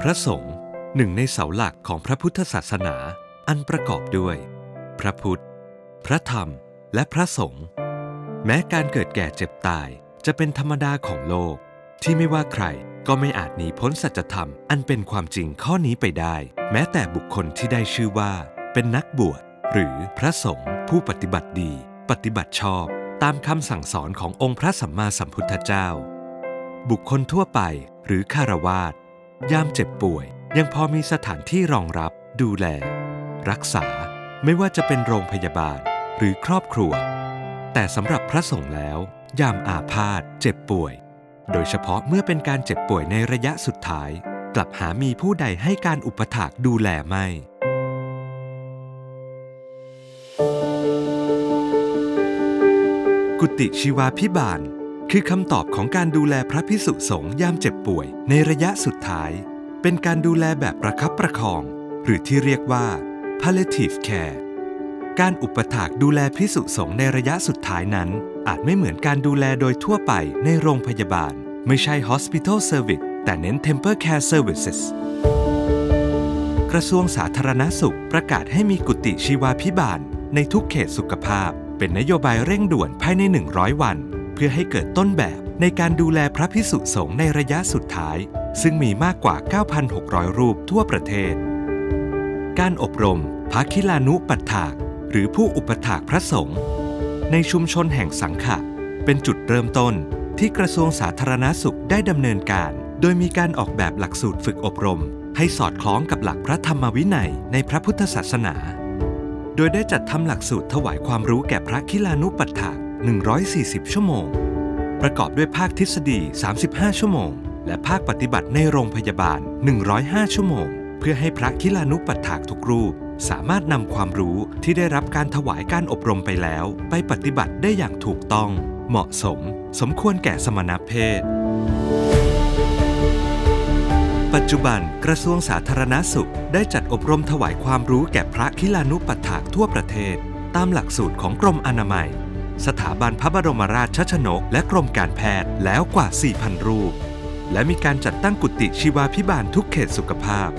พระสงฆ์หนึ่งในเสาหลักของพระพุทธศาสนาอันประกอบด้วย พระพุทธ พระธรรม และพระสงฆ์แม้การเกิดแก่เจ็บตายจะเป็นธรรมดาของโลก ที่ไม่ว่าใครก็ไม่อาจหนีพ้นสัจธรรมอันเป็นความจริงข้อนี้ไปได้ แม้แต่บุคคลที่ได้ชื่อว่า เป็นนักบวชหรือพระสงฆ์ผู้ปฏิบัติดี ปฏิบัติชอบ ตามคำสั่งสอนขององค์พระสัมมาสัมพุทธเจ้า บุคคลทั่วไปหรือคารวาสยามเจ็บป่วย ยังพอมีสถานที่รองรับ ดูแล รักษาไม่ว่าจะเป็นโรงพยาบาลหรือครอบครัว แต่สำหรับพระสงฆ์แล้ว ยามอาพาธเจ็บป่วย โดยเฉพาะเมื่อเป็นการเจ็บป่วยในระยะสุดท้าย กลับหามีผู้ใดให้การอุปถากดูแลไม่ กุติชีวาพิบาล คือคำตอบของการดูแลพระพิสุสงฆ์ยามเจ็บป่วยในระยะสุดท้าย เป็นการดูแลแบบประคับประคอง หรือที่เรียกว่า palliative care การอุปถากดูแลพิสุสงฆ์ในระยะสุดท้ายนั้น อาจไม่เหมือนการดูแลโดยทั่วไปในโรงพยาบาล ไม่ใช่ hospital service แต่เน้น temper care services กระทรวงสาธารณสุขประกาศให้มีกุฏิชีวาพิบาลในทุกเขตสุขภาพ เป็นนโยบายเร่งด่วนภายใน 100 วัน เพื่อให้เกิดต้นแบบในการดูแลพระพิสุสงฆ์ในระยะสุดท้าย ซึ่งมีมากกว่า 9,600 รูปทั่วประเทศ การอบรมภาคิลานุปัฏฐาก หรือผู้อุปถากพระสงฆ์ในชุมชนแห่งสังขะ เป็นจุดเริ่มต้นที่กระทรวงสาธารณสุขได้ดำเนินการ โดยมีการออกแบบหลักสูตรฝึกอบรม ให้สอดคล้องกับหลักพระธรรมวินัยในพระพุทธศาสนา โดยได้จัดทำหลักสูตรถวายความรู้แก่พระคิลานุปัฏฐาก140 ชั่วโมง ประกอบด้วยภาคทฤษฎี 35 ชั่วโมง และภาคปฏิบัติในโรงพยาบาล 105 ชั่วโมง เพื่อให้พระคิลานุปัฏฐากทุกรูป สามารถนำความรู้ที่ได้รับการถวายการอบรมไปแล้ว ไปปฏิบัติได้อย่างถูกต้อง เหมาะสม สมควรแก่สมณเพศ ปัจจุบันกระทรวงสาธารณสุขได้จัดอบรมถวายความรู้แก่พระคิลานุปัฏฐา ทั่วประเทศ ตามหลักสูตรของกรมอนามัย สถาบันพระบรมราชชนก และกรมการแพทย์แล้วกว่า 4,000 รูป และมีการจัดตั้งกุฏิชีวาพิบาลทุกเขตสุขภาพ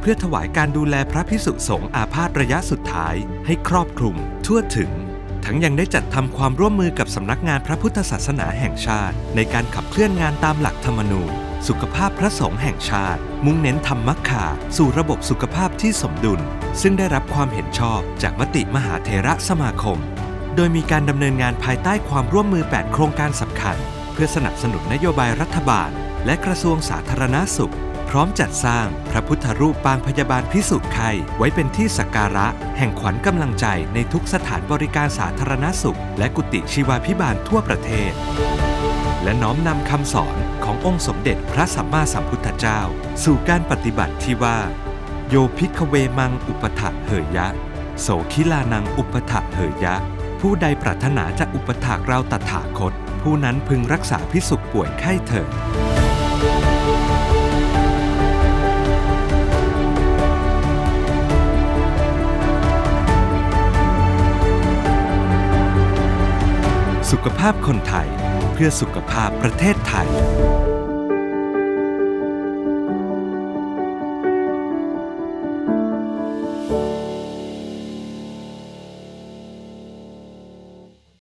เพื่อถวายการดูแลพระพิสุสงฆ์อาพาธระยะสุดท้ายให้ครอบคลุม ทั่วถึง ทั้งยังได้จัดทำความร่วมมือกับสำนักงานพระพุทธศาสนาแห่งชาติ ในการขับเคลื่อนงานตามหลักธรรมนูญสุขภาพพระสงฆ์แห่งชาติ มุ่งเน้นทำมัคคาสู่ระบบสุขภาพที่สมดุล ซึ่งได้รับความเห็นชอบจากมติมหาเถระสมาคม โดยมีการดำเนินงานภายใต้ความร่วมมือ 8 โครงการสำคัญ เพื่อสนับสนุนนโยบายรัฐบาล และกระทรวงสาธารณาสุข พร้อมจัดสร้างพระพุทธรูปปางพยาบาลพิสุทธิ์ไข้ไว้เป็นที่สักการะ แห่งขวัญกำลังใจในทุกสถานบริการสาธารณสุข และกุฏิชีวาพิบาลทั่วประเทศ และน้อมนำคำสอนขององค์สมเด็จพระสัมมาสัมพุทธเจ้า สู่การปฏิบัติที่ว่า โยพิกเวมังอุปถะเหยยะโสคิลานังอุปถะเหยยะ ผู้ใดปรารถนาจะอุปถากเราตถาคต ผู้นั้นพึงรักษาพิสุขป่วยไข้เถิดสุขภาพคนไทยเพื่อสุขภาพประเทศไทย